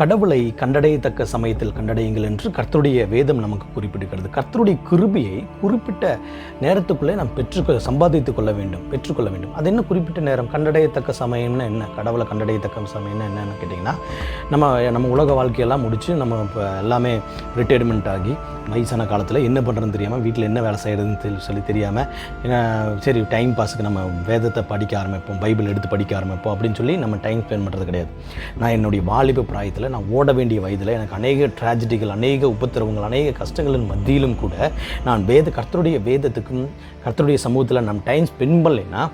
கடவுளை கண்டடையத்தக்க சமயத்தில் கண்டடையுங்கள் என்று கர்த்தருடைய வேதம் நமக்கு குறிப்பிடுகிறது. கர்த்தருடைய கிருபியை குறிப்பிட்ட நேரத்துக்குள்ளே நாம் பெற்று சம்பாதித்து கொள்ள வேண்டும் பெற்றுக்கொள்ள வேண்டும். அது என்ன குறிப்பிட்ட நேரம்? கண்டடையத்தக்க சமயம்னா என்ன? கடவுளை கண்டடையத்தக்க சமயம்னா என்னன்னு கேட்டிங்கன்னா நம்ம நம்ம உலக வாழ்க்கையெல்லாம் முடித்து நம்ம இப்போ எல்லாமே ரிட்டையர்மெண்ட் ஆகி வயசான காலத்தில் என்ன பண்ணுறதுன்னு தெரியாமல் வீட்டில் என்ன வேலை செய்கிறதுன்னு சொல்லி தெரியாமல் சரி டைம் பாஸுக்கு நம்ம வேதத்தை படிக்க ஆரம்பிப்போம் பைபிள் எடுத்து படிக்க ஆரம்பிப்போம் அப்படின்னு சொல்லி நம்ம டைம் ஸ்பெண்ட் பண்ணுறது கிடையாது. நான் என்னுடைய வாலிப பிராயத்தில் நான் ஓட வேண்டிய வயதில் எனக்கு அநேக ட்ராஜடிகள் அநேக உபத்திரவங்கள் அநேக கஷ்டங்களின் மத்தியிலும் கூட நான் வேத கர்த்தருடைய வேதத்துக்கும் கர்த்தருடைய சமூகத்தில் நம்ம டைம் ஸ்பெண்ட் பண்ணலைன்னா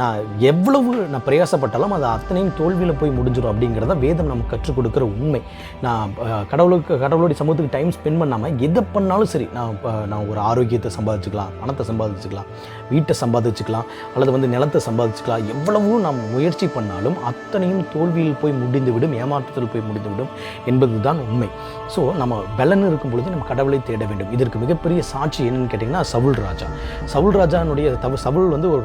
நான் எவ்வளவு நான் பிரயாசப்பட்டாலும் அது அத்தனையும் தோல்வியில் போய் முடிஞ்சிடும் அப்படிங்கிறத வேதம் நமக்கு கற்றுக் கொடுக்குற உண்மை. நான் கடவுளுக்கு கடவுளுடைய சமூகத்துக்கு டைம் ஸ்பெண்ட் பண்ணாமல் எதை பண்ணாலும் சரி நான் நான் ஒரு ஆரோக்கியத்தை சம்பாதிச்சுக்கலாம் பணத்தை சம்பாதிச்சுக்கலாம் வீட்டை சம்பாதிச்சுக்கலாம் அல்லது வந்து நிலத்தை சம்பாதிச்சுக்கலாம் எவ்வளவு நாம் முயற்சி பண்ணாலும் அத்தனையும் தோல்வியில் போய் முடிந்துவிடும் ஏமாற்றத்தில் போய் முடிந்துவிடும் என்பது தான் உண்மை. ஸோ நம்ம பலன் இருக்கும் பொழுது நம்ம கடவுளை தேட வேண்டும். இதற்கு மிகப்பெரிய சாட்சி என்னன்னு கேட்டிங்கன்னா சவுல் ராஜா. சவுல் ராஜானுடைய தவ சவுல் வந்து ஒரு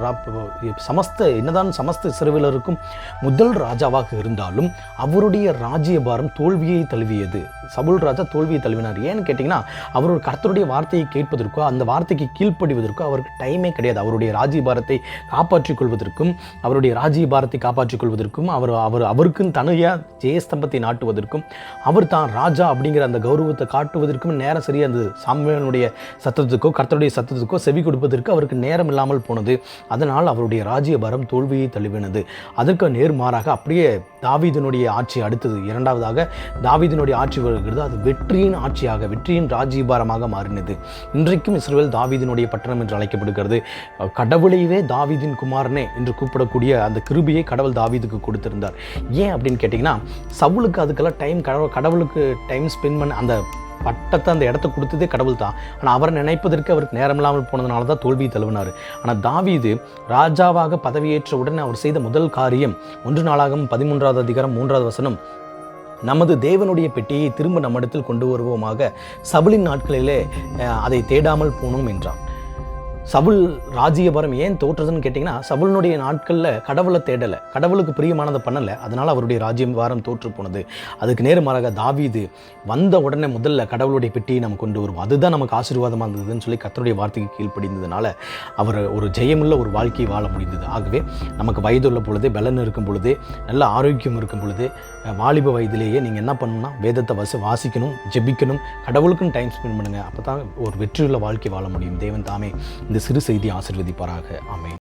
சமஸ்த என்னதான் சமஸ்த சிறுவிலருக்கும் முதல் ராஜாவாக இருந்தாலும் அவருடைய ராஜ்யபாரம் தோல்வியை தழுவியது. சபுல் ராஜா தோல்வியை தழுவினார். ஏன்னு கேட்டிங்கன்னா அவர் ஒரு கர்த்தருடைய வார்த்தையை கேட்பதற்கோ அந்த வார்த்தைக்கு கீழ்ப்படிவதற்கோ அவருக்கு டைமே கிடையாது. அவருடைய ராஜீபாரத்தை காப்பாற்றிக் கொள்வதற்கும் அவருடைய ராஜீபாரத்தை காப்பாற்றிக் கொள்வதற்கும் அவர் அவர் அவருக்கும் தனியாக ஜெயஸ்தம்பத்தை நாட்டுவதற்கும் அவர் தான் ராஜா அப்படிங்கிற அந்த கௌரவத்தை காட்டுவதற்கும் நேரம் சரியாக அந்த சாமியனுடைய சத்தத்துக்கோ கர்த்தருடைய சத்தத்துக்கோ செவி கொடுப்பதற்கு அவருக்கு நேரம் இல்லாமல் போனது. அதனால் அவருடைய ராஜ்யபாரம் தோல்வியை தழுவினது. அதற்கு நேர்மாறாக அப்படியே தாவீதனுடைய ஆட்சி அடுத்தது. இரண்டாவதாக தாவீதனுடைய ஆட்சி வருகிறது. அது வெற்றியின் ஆட்சியாக வெற்றியின் ராஜீபாரமாக மாறினது. இன்றைக்கும் இஸ்ரேல் தாவீதினுடைய பட்டணம் என்று அழைக்கப்படுகிறது. கடவுளையவே தாவீதின் குமாரனே என்று கூப்பிடக்கூடிய அந்த கிருபியை கடவுள் தாவீதுக்கு கொடுத்திருந்தார். ஏன் அப்படின்னு கேட்டிங்கன்னா சவுளுக்கு அதுக்கெல்லாம் டைம் கடவுள் கடவுளுக்கு டைம் ஸ்பெண்ட் பண்ண அந்த பட்டத்தை அந்த இடத்த கொடுத்ததே கடவுள் தான். ஆனால் அவரை நினைப்பதற்கு அவருக்கு நேரம் இல்லாமல் போனதுனால தான் தோல்வி தழுவினார். ஆனால் தாவீது ராஜாவாக பதவியேற்ற உடனே அவர் செய்த முதல் காரியம் ஒன்று நாளாகவும் பதிமூன்றாவது அதிகாரம் மூன்றாவது வசனம் நமது தேவனுடைய பெட்டியை திரும்ப நம்மிடத்தில் கொண்டு வருவோமாக சபலின் நாட்களிலே அதை தேடாமல் போனோம் என்றான். சபுல் ராஜ்யபாரம் ஏன் தோற்றதுன்னு கேட்டிங்கன்னா சபுலனுடைய நாட்களில் கடவுளை தேடலை. கடவுளுக்கு பிரியமானதை பண்ணலை. அதனால் அவருடைய ராஜ்யபாரம் தோற்று போனது. அதுக்கு நேர்மாறாக தாவீது வந்த உடனே முதல்ல கடவுளுடைய பெட்டியை நம்ம கொண்டு வருவோம். அதுதான் நமக்கு ஆசீர்வாதமாக இருந்ததுன்னு சொல்லி கத்தருடைய வார்த்தைக்கு கீழ்ப்படிந்ததுனால அவர் ஒரு ஜெயமுள்ள ஒரு வாழ்க்கையை வாழ முடிந்தது. ஆகவே நமக்கு வயதுள்ள பொழுது பலன் இருக்கும் பொழுது நல்ல ஆரோக்கியம் இருக்கும் பொழுது வாலிப வயதிலேயே நீங்கள் என்ன பண்ணணும்னா வேதத்தை வச வாசிக்கணும் ஜெபிக்கணும் கடவுளுக்குன்னு டைம் ஸ்பெண்ட் பண்ணுங்கள் அப்போ தான் ஒரு வெற்றியுள்ள வாழ்க்கை வாழ முடியும். தேவன் தாமே இந்த சிறு செய்தி ஆசீர்வதிப்பாராக. அமை